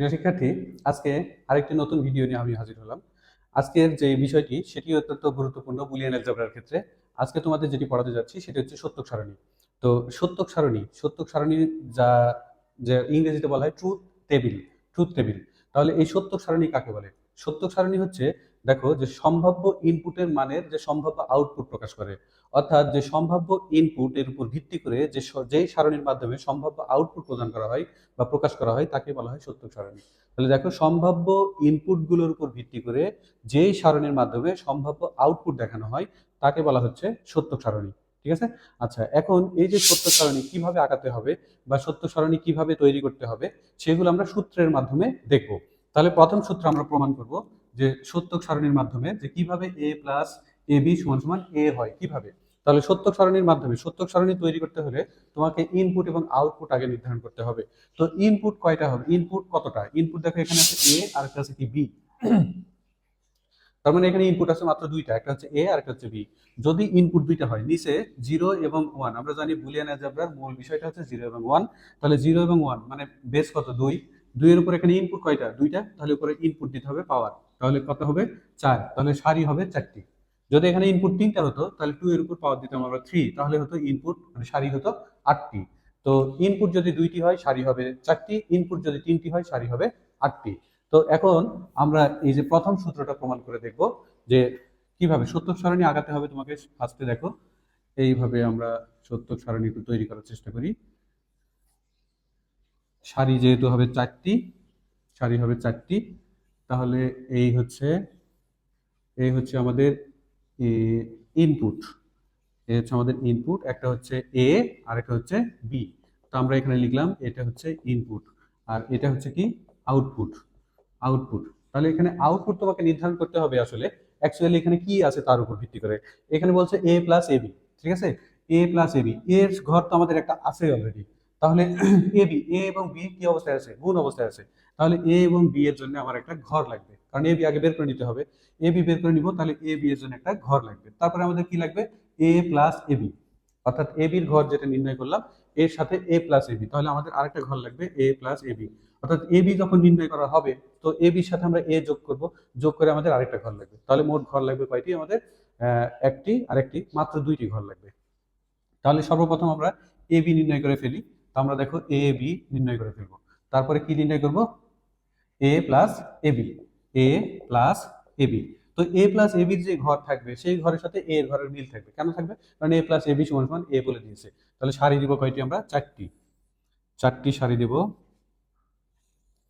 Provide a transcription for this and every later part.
প্রিয় শিক্ষার্থী, আজকে আরেকটি নতুন ভিডিও নিয়ে আমি হাজির হলাম। আজকের যে বিষয়টি সেটি অত্যন্ত গুরুত্বপূর্ণ বুলিয়ান অ্যালজেব্রার ক্ষেত্রে। আজকে তোমাদের যেটি পড়াতে যাচ্ছি, সেটি হচ্ছে সত্যক সারণী। তো সত্যক সারণী সত্যক সারণী যা, যে ইংরেজিতে বলা হয় ট্রুথ টেবিল ট্রুথ টেবিল তাহলে এই সত্যক সারণী কাকে বলে? সত্যক সারণী হচ্ছে দেখো যে সম্ভাব্য ইনপুটের মানের যে সম্ভাব্য আউটপুট প্রকাশ করে, অর্থাৎ যে সম্ভাব্য ইনপুট এর উপর ভিত্তি করে যে যেই সারণীর মাধ্যমে সম্ভাব্য আউটপুট প্রদান করা হয় বা প্রকাশ করা হয় তাকে বলা হয় সত্য সারণী। তাহলে দেখো সম্ভাব্য ইনপুটগুলোর উপর ভিত্তি করে যেই সারণীর মাধ্যমে সম্ভাব্য আউটপুট দেখানো হয় তাকে বলা হচ্ছে সত্য সারণী, ঠিক আছে? আচ্ছা এখন এই যে সত্য সারণী কীভাবে আঁকাতে হবে বা সত্য সারণী কীভাবে তৈরি করতে হবে সেগুলো আমরা সূত্রের মাধ্যমে দেখব। তাহলে প্রথম সূত্র আমরা প্রমাণ করব যে সত্যক সারণীর মাধ্যমে যে কীভাবে এ প্লাস এ বি সমান সমান এ হয়, কীভাবে? তাহলে সত্যক সারণীর মাধ্যমে, সত্যক সারণী তৈরি করতে হলে তোমাকে ইনপুট এবং আউটপুট আগে নির্ধারণ করতে হবে। তো ইনপুট কয়টা হবে? ইনপুট কতটা? ইনপুট দেখো এখানে আছে এ আর একটা আছে কি? বি তার মানে এখানে ইনপুট আছে মাত্র দুইটা, একটা হচ্ছে এ আর একটা হচ্ছে বি যদি ইনপুট দুইটা হয়, নিচে জিরো এবং ওয়ান আমরা জানি বুলিয়ান অ্যালজেব্রার মূল বিষয়টা হচ্ছে জিরো এবং ওয়ান তাহলে জিরো এবং ওয়ান মানে বেস কত? দুই। দুইয়ের উপর এখানে ইনপুট কয়টা? দুইটা। তাহলে উপরে ইনপুট দিতে হবে পাওয়ার তাহলে কত হবে? চার। তাহলে সারি হবে চারটি। যদি এখানে ইনপুট তিনটা হতো, তাহলে টু এর উপর পাওয়ার দিতাম আমরা থ্রি তাহলে হতো ইনপুট মানে সারি হতো আটটি। তো ইনপুট যদি দুইটি হয়, সারি হবে চারটি। ইনপুট যদি তিনটি হয়, সারি হবে আটটি। তো এখন আমরা এই যে প্রথম সূত্রটা প্রমাণ করে দেখব যে কীভাবে সত্যক সারণী আগাতে হবে তোমাকে ফার্স্টে দেখো। এইভাবে আমরা সত্যক সারণী একটু তৈরি করার চেষ্টা করি। সারি যেহেতু হবে চারটি, সারি হবে চারটি। তাহলে এই হচ্ছে এই হচ্ছে আমাদের ইনপুট এই হচ্ছে আমাদের ইনপুট একটা হচ্ছে এ আর একটা হচ্ছে বি তো আমরা এখানে লিখলাম, এটা হচ্ছে ইনপুট আর এটা হচ্ছে কি? আউটপুট আউটপুট তাহলে এখানে আউটপুট তোমাকে নির্ধারণ করতে হবে আসলে। অ্যাকচুয়ালি এখানে কি আছে তার উপর ভিত্তি করে? এখানে বলছে এ প্লাস এ বি ঠিক আছে? এ প্লাস এ বি এর ঘর তো আমাদের একটা আছে অলরেডি তাহলে এ, বি, এ এবং বি কি অবস্থায় আছে? গুণ অবস্থায় আছে। তাহলে এ এবং বি এর জন্য আমার একটা ঘর লাগবে। কারণ এ বি আগে বের করে নিতে হবে। এ বি বের করে নিব, তাহলে এ বি এর জন্য একটা ঘর লাগবে। তারপরে আমাদের কি লাগবে? A plus A B. অর্থাৎ এ বির ঘর যেটা নির্ণয় করলাম, এর সাথে এ প্লাস এ বি। তাহলে আমাদের আরেকটা ঘর লাগবে, এ প্লাস এ বি। অর্থাৎ এ বি যখন নির্ণয় করা হবে, তো এ বির সাথে আমরা এ যোগ করব। যোগ করে আমাদের আরেকটা ঘর লাগবে। তাহলে মোট ঘর লাগবে কয়টি? আমাদের একটি, আরেকটি, মাত্র দুইটি ঘর লাগবে। তাহলে সর্বপ্রথম আমরা এ বি নির্ণয় করে ফেলি। তো আমরা দেখো এ বি নির্ণয় করে ফেলব। তারপরে কি নির্ণয় করব? A plus A B A plus A B তো এ প্লাস এ বির যে ঘর থাকবে, সেই ঘরের সাথে এ ঘরের মিল থাকবে। কেন থাকবে? কারণ এ প্লাস এ বি সমান সমান এ বলে দিয়েছে। তাহলে সারি দিব কয়টি আমরা? চারটি। চারটি সারি দেব।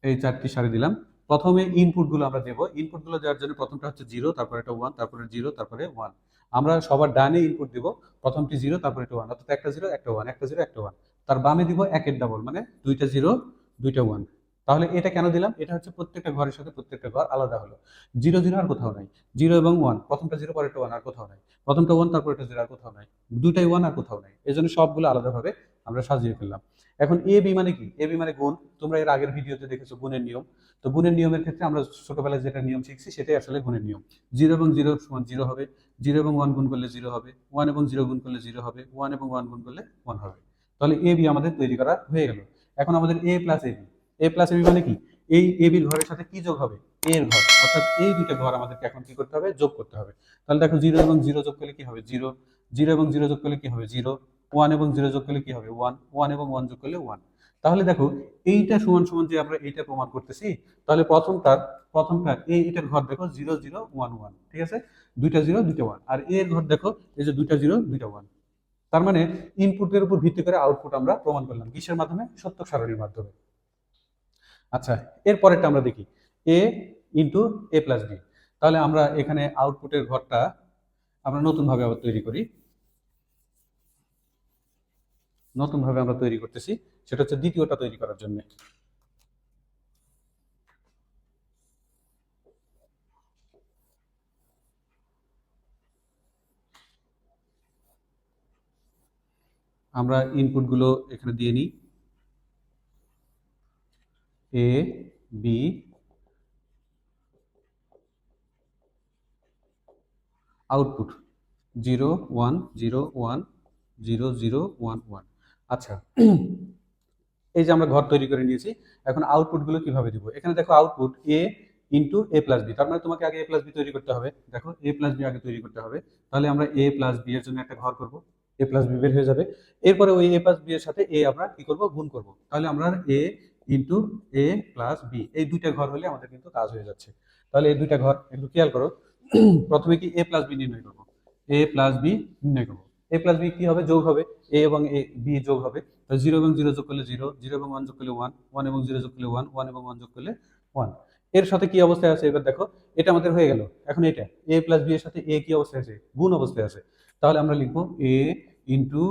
এই চারটি সারি দিলাম। প্রথমে ইনপুটগুলো আমরা দেবো। ইনপুটগুলো দেওয়ার জন্য প্রথমটা হচ্ছে জিরো তারপরে একটা ওয়ান তারপরে জিরো তারপরে ওয়ান আমরা সবার ডানে ইনপুট দিব। প্রথমটি জিরো তারপরে একটা ওয়ান অর্থাৎ একটা জিরো একটা ওয়ান একটা জিরো একটা ওয়ান তার বামে দিব একের ডাবল মানে দুইটা জিরো দুইটা ওয়ান তাহলে এটা কেন দিলাম? এটা হচ্ছে প্রত্যেকটা ঘরের সাথে প্রত্যেকটা ঘর আলাদা হলো। জিরো জিরো আর কোথাও নাই। জিরো এবং ওয়ান প্রথমটা জিরো পরে ওয়ান আর কোথাও নাই। প্রথমটা ওয়ান তারপর একটা জিরো আর কোথাও নাই। দুইটাই ওয়ান আর কোথাও নাই। এই জন্য সবগুলো আলাদাভাবে আমরা সাজিয়ে ফেললাম। এখন এ বি মানে কি? এ বি মানে গুণ। তোমরা এর আগের ভিডিওতে দেখেছ গুণের নিয়ম। তো গুণের নিয়মের ক্ষেত্রে আমরা ছোটবেলায় যেটা নিয়ম শিখছি, সেটাই আসলে গুণের নিয়ম। জিরো এবং জিরো সমান জিরো হবে। জিরো এবং ওয়ান গুণ করলে জিরো হবে। ওয়ান এবং জিরো গুণ করলে জিরো হবে। ওয়ান এবং ওয়ান গুণ করলে ওয়ান হবে। তাহলে এ বি আমাদের তৈরি করা হয়ে গেল। এখন আমাদের A plus A B A plus A B মানে কি? এই এ বির ঘরের সাথে কি যোগ হবে? এ এর ঘর। অর্থাৎ এই দুইটা ঘর আমাদেরকে এখন কি করতে হবে? যোগ করতে হবে। তাহলে দেখো জিরো এবং জিরো যোগ করলে কি হবে? জিরো জিরো এবং জিরো যোগ করলে কি হবে? জিরো ওয়ান এবং জিরো যোগ করলে কি হবে? ওয়ান ওয়ান এবং ওয়ান যোগ করলে ওয়ান তাহলে দেখো, এইটা সমান সমান যে আমরা এইটা প্রমাণ করতেছি, তাহলে প্রথমটার প্রথমটার এই এটার ঘর দেখো জিরো জিরো ওয়ান ওয়ান ঠিক আছে? দুইটা জিরো দুইটা ওয়ান আর এর ঘর দেখো, এই যে দুইটা জিরো দুইটা ওয়ান তার মানে ইনপুটের উপর ভিত্তি করে আউটপুট আমরা প্রমাণ করলাম। কিসের মাধ্যমে? সত্য সারণীর মাধ্যমে। আচ্ছা এরপরেরটা আমরা দেখি। A into A plus B তাহলে আমরা এখানে আউটপুটের ঘরটা আমরা নতুনভাবে আবার তৈরি করি। নতুনভাবে আমরা তৈরি করতেছি। সেটা হচ্ছে দ্বিতীয়টা তৈরি করার জন্য। আমরা ইনপুটগুলো এখানে দিয়ে নিই। A B output zero one zero one zero zero one one আচ্ছা এই যে আমরা ঘর তৈরি করে নিয়েছি, এখন আউটপুটগুলো কীভাবে দিব? এখানে দেখো output A into A plus B তার মানে তোমাকে আগে এ প্লাস বি তৈরি করতে হবে। দেখো এ প্লাস বি আগে তৈরি করতে হবে। তাহলে আমরা এ প্লাস বি এর জন্য একটা ঘর করব। এ প্লাস বি বের হয়ে যাবে। এরপরে ওই এ প্লাস বি এর সাথে এ আমরা কি করব? গুণ করব। তাহলে আমরা A into A plus B এই দুইটা ঘর হলে আমাদের কিন্তু কাজ হয়ে যাচ্ছে। তাহলে এই দুইটা ঘর একটু খেয়াল করো। প্রথমে কি এ প্লাস বি নির্ণয় করব? এ প্লাস বি নির্ণয় করব। এ প্লাস বি কি হবে? যোগ হবে। এ এবং এ বি যোগ হবে। জিরো এবং জিরো যোগ করলে জিরো জিরো এবং ওয়ান যোগ করলে ওয়ান ওয়ান এবং জিরো যোগ করলে ওয়ান ওয়ান এবং ওয়ান যোগ করলে ওয়ানের সাথে কি অবস্থায় আছে? এবার দেখো, এটা আমাদের হয়ে গেল। এখন এটা এ প্লাস বি এর সাথে এ কি অবস্থায় আছে? গুণ অবস্থায় আছে। তাহলে আমরা লিখব A into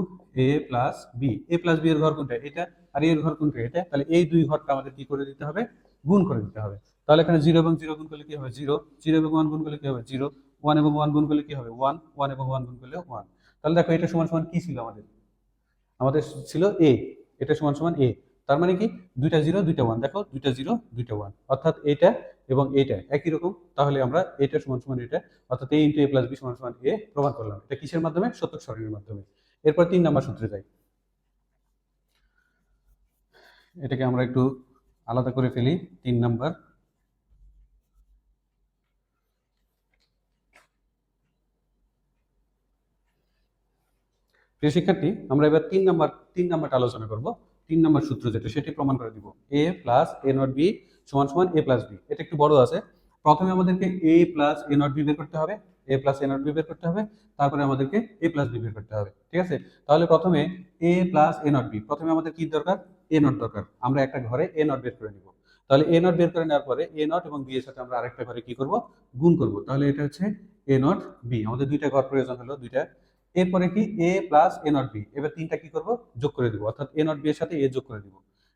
A plus B A plus B এর ঘর কোনটা? এটা আর এর ঘর কোনটা? এটা? তাহলে এই দুই ঘরটা আমাদের কি করে দিতে হবে? গুণ করে দিতে হবে। তাহলে এখানে জিরো এবং জিরো গুণ করলে কি হবে? জিরো জিরো এবং ওয়ান গুণ করলে কি হবে? জিরো ওয়ান এবং ওয়ান গুণ করলে কি হবে? ওয়ান ওয়ান এবং ওয়ান গুণ করলে ওয়ান তাহলে দেখো, এটা সমান সমান কি ছিল আমাদের? আমাদের ছিল এ এটা সমান সমান এ তার মানে কি? দুইটা জিরো দুইটা ওয়ান দেখো, দুইটা জিরো দুইটা ওয়ান অর্থাৎ এটা এবং এটা একই রকম। তাহলে আমরা এটা সমান সমান এটা, অর্থাৎ A into A plus B সমান সমান এ প্রমাণ করলাম। এটা কিসের মাধ্যমে? সত্যক সরণের মাধ্যমে। এরপর তিন নাম্বার সূত্রে যাই। এটাকে আমরা একটু আলাদা করে ফেলি, তিন নম্বর। প্রিয় শিক্ষার্থী, আমরা এবার তিন নাম্বার, তিন নাম্বারটা আলোচনা করব। তিন নাম্বার সূত্র যেটা, সেটি প্রমাণ করে দিব। A plus A not B সমান সমান এ প্লাস বি এটা একটু বড় আছে। প্রথমে আমাদেরকে A plus A not B বের করতে হবে। A plus A not B বের করতে হবে তারপরে আমাদেরকে এ প্লাস বি বের করতে হবে ঠিক আছে তাহলে প্রথমে A plus A not B প্রথমে আমাদের কি দরকার এ নট দরকার আমরা একটা ঘরে এ নট বের করে নিব তাহলে এ নট বের করে নেওয়ার পরে এ নট এবং বি এর সাথে আমরা আরেকটা ঘরে কি করব গুণ করব তাহলে এটা হচ্ছে এ নট বি আমাদের দুইটা ঘর প্রয়োজন হলো দুইটা এরপরে কি A plus A not B এবার তিনটা কি করব যোগ করে দিব অর্থাৎ এ নট বি এর সাথে এ যোগ করে দিব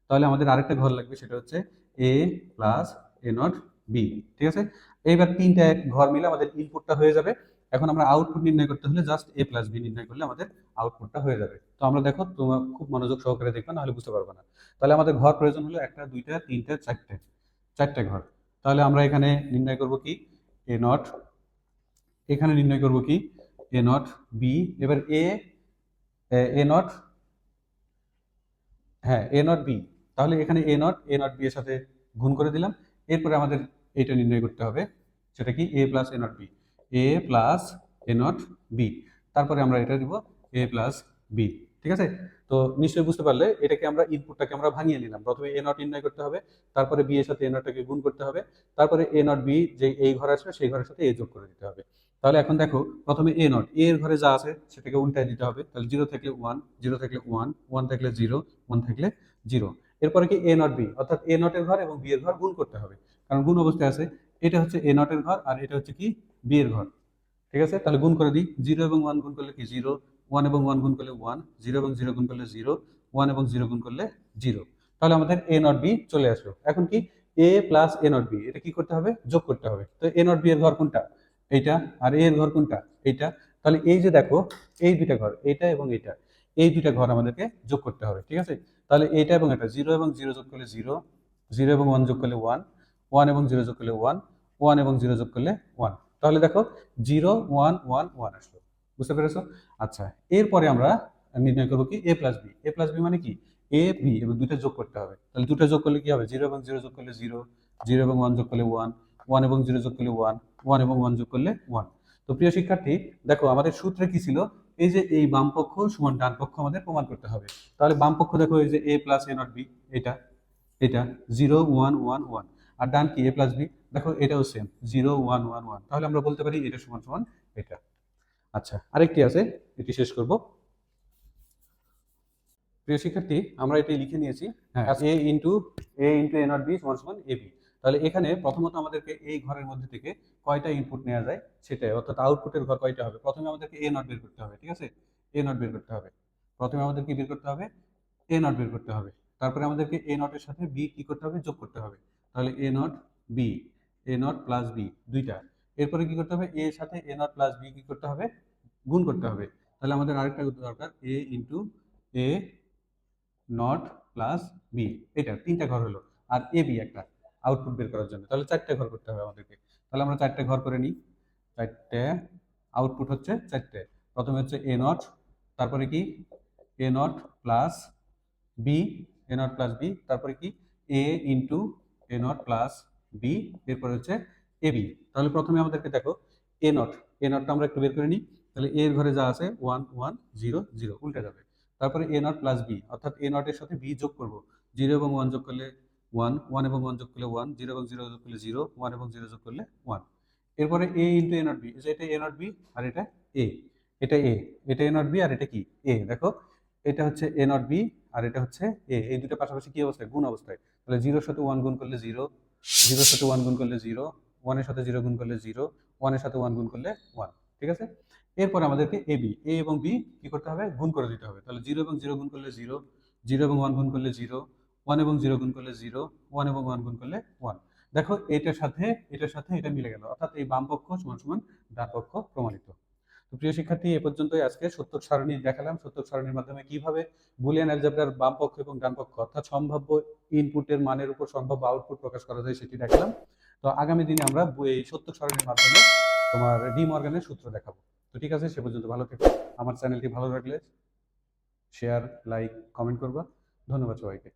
তাহলে আমাদের আরেকটা ঘর লাগবে সেটা হচ্ছে A plus A not B ঠিক আছে এইবার তিনটা ঘর মিলে আমাদের ইনপুটটা হয়ে যাবে। এখন আমরা আউটপুট নির্ণয় করতে হলে জাস্ট এ প্লাস বি নির্ণয় করলে আমাদের আউটপুটটা হয়ে যাবে। তো আমরা দেখো, তোমরা খুব মনোযোগ সহকারে দেখবে, নাহলে বুঝতে পারবে না। তাহলে আমাদের ঘর প্রয়োজন হলো একটা, দুইটা, তিনটা, চারটে চারটে ঘর। তাহলে আমরা এখানে নির্ণয় করব কি? এ নট এখানে নির্ণয় করব কি? এ নট বি এবার এ এ নট হ্যাঁ এ নট বি তাহলে এখানে A not A not B এর সাথে গুণ করে দিলাম। এরপরে আমাদের এটা নির্ণয় করতে হবে। সেটা কি? A plus A not B A plus A not B তারপরে আমরা এটা দিব এ প্লাস বি ঠিক আছে? তো নিশ্চয়ই বুঝতে পারলে এটাকে আমরা ইনপুটটাকে আমরা ভাঙিয়ে নিলাম। প্রথমে এ নট নির্ণয় করতে হবে, তারপরে বি এর সাথে এ নটটাকে গুণ করতে হবে, তারপরে এ নট বি যে এই ঘর আসবে, সেই ঘরের সাথে এ যোগ করে দিতে হবে। তাহলে এখন দেখো, প্রথমে এ নট এ এর ঘরে যা আছে সেটাকে উল্টায় দিতে হবে। তাহলে জিরো থাকলে ওয়ান জিরো থাকলে ওয়ান ওয়ান থাকলে জিরো ওয়ান থাকলে জিরো এরপরে কি এ নট বি অর্থাৎ এ নটের ঘর এবং বি এর ঘর গুণ করতে হবে। কারণ গুণ অবস্থায় আছে, এটা হচ্ছে এ নটের ঘর আর এটা হচ্ছে কি বি এর ঘর। ঠিক আছে? তাহলে গুণ করে দিই জিরো এবং ওয়ান গুণ করলে কি জিরো ওয়ান এবং ওয়ান গুণ করলে ওয়ান জিরো এবং জিরো গুণ করলে জিরো ওয়ান এবং জিরো গুণ করলে জিরো তাহলে আমাদের এ নট বি চলে আসলো। এখন কি? A plus A not B এটা কি করতে হবে? যোগ করতে হবে। তো এ নট বি এর ঘর কোনটা? এইটা। আর এ এর ঘর কোনটা? এইটা। তাহলে এই যে দেখো, এই দুইটা ঘর, এইটা এবং এইটা, এই দুইটা ঘর আমাদেরকে যোগ করতে হবে। ঠিক আছে? তাহলে এইটা এবং এটা জিরো এবং জিরো যোগ করলে জিরো জিরো এবং ওয়ান যোগ করলে ওয়ান ওয়ান এবং জিরো যোগ করলে ওয়ান ওয়ান এবং জিরো যোগ করলে ওয়ান। তাহলে দেখো, জিরো, ওয়ান ওয়ান ওয়ান আসলো। বুঝতে পেরেছ? আচ্ছা এরপরে আমরা নির্ণয় করব কি? A plus B A plus B মানে কি? এ, বি এবং দুইটা যোগ করতে হবে। তাহলে দুটো যোগ করলে কি হবে? জিরো এবং জিরো যোগ করলে জিরো জিরো এবং ওয়ান যোগ করলে ওয়ান ওয়ান এবং জিরো যোগ করলে ওয়ান ওয়ান এবং ওয়ান যোগ করলে ওয়ান। তো প্রিয় শিক্ষার্থী, দেখো, আমাদের সূত্রে কি ছিল? এই যে এই বাম পক্ষ সমান ডান পক্ষ আমাদের প্রমাণ করতে হবে। তাহলে বাম পক্ষ দেখো, এই যে A plus A not B এটা এটা, জিরো, ওয়ান ওয়ান ওয়ান। আর ডান কি? এ প্লাস বি দেখো এটাও same zero one one one তাহলে আমরা বলতে পারি এটা সমান সমান এটা। আচ্ছা আরেকটি আছে এটি শেষ করব। প্রিয় শিক্ষার্থী আমরা এটি লিখে নিয়েছি A into A into A not B সমান সমান এ বি তাহলে এখানে প্রথমত আমাদেরকে এই ঘরের মধ্যে থেকে কয়টা ইনপুট নেওয়া যায়? সেটাই অর্থাৎ আউটপুটের ঘর কয়টা হবে? প্রথমে আমাদেরকে এ নট বের করতে হবে ঠিক আছে? এ নট বের করতে হবে। প্রথমে আমাদের কি বের করতে হবে? এ নট বের করতে হবে। তারপরে আমাদেরকে এ নটের সাথে বি কি করতে হবে? যোগ করতে হবে। তাহলে A not B A not plus B দুইটা। এরপরে কি করতে হবে? এ এর সাথে এ নট প্লাস বি কি করতে হবে? গুণ করতে হবে। তাহলে আমাদের আরেকটা দরকার। A into A not plus B এটা তিনটা ঘর হলো। আর এ বি একটা আউটপুট বের করার জন্য। তাহলে চারটে ঘর করতে হবে আমাদেরকে। তাহলে আমরা চারটে ঘর করে নিই। চারটে আউটপুট হচ্ছে চারটে। প্রথমে হচ্ছে এ নট তারপরে কি? A not plus B A not plus B তারপরে কি? A into A not plus B এরপরে হচ্ছে এ বি তাহলে প্রথমে আমাদেরকে দেখো এ নট এ নটটা আমরা একটু বের করে নিই। তাহলে এর ঘরে যা আছে ওয়ান ওয়ান জিরো জিরো উল্টে যাবে। তারপরে এ নট প্লাস বি অর্থাৎ এ নটের সাথে বি যোগ করব। জিরো এবং ওয়ান যোগ করলে ওয়ান ওয়ান এবং ওয়ান যোগ করলে ওয়ান জিরো এবং জিরো যোগ করলে জিরো ওয়ান এবং জিরো যোগ করলে ওয়ান এরপরে A into A not B এটা এ নট বি আর এটা এ এটা এ এটা এ নট বি আর এটা কি? এ দেখো, এটা হচ্ছে এ নট বি আর এটা হচ্ছে এ এই দুটো পাশাপাশি কি অবস্থায়? গুণ অবস্থায়। তাহলে জিরোর সাথে ওয়ান গুণ করলে জিরো, জিরোর সাথে ওয়ান গুণ করলে জিরো ওয়ানের সাথে জিরো গুণ করলে জিরো ওয়ানের সাথে ওয়ান গুণ করলে ওয়ান ঠিক আছে? এরপর আমাদেরকে এ বি এ এবং বি কি করতে হবে? গুণ করে দিতে হবে। তাহলে জিরো এবং জিরো গুণ করলে জিরো জিরো এবং ওয়ান গুণ করলে জিরো ওয়ান এবং জিরো গুণ করলে জিরো ওয়ান এবং ওয়ান গুণ করলে ওয়ান দেখো, এটার সাথে এটার সাথে এটা মিলে গেল। অর্থাৎ এই বাম পক্ষ সমান সমান ডান পক্ষ প্রমাণিত। প্রিয় শিক্ষার্থী, এ পর্যন্তই আজকে সত্যক সারণী দেখালাম। সত্যক সারণীর মাধ্যমে কীভাবে বুলিয়ান অ্যালজেব্রার বাম পক্ষ এবং ডান পক্ষ অর্থাৎ সম্ভাব্য ইনপুটের মানের উপর সম্ভাব্য আউটপুট প্রকাশ করা যায় সেটি দেখালাম। তো আগামী দিনে আমরা এই সত্যক সারণীর মাধ্যমে তোমার ডি মর্গানের সূত্র দেখাবো। তো ঠিক আছে, সে পর্যন্ত ভালো থেকো। আমার চ্যানেলটি ভালো লাগলে শেয়ার লাইক কমেন্ট করবা। ধন্যবাদ সবাইকে।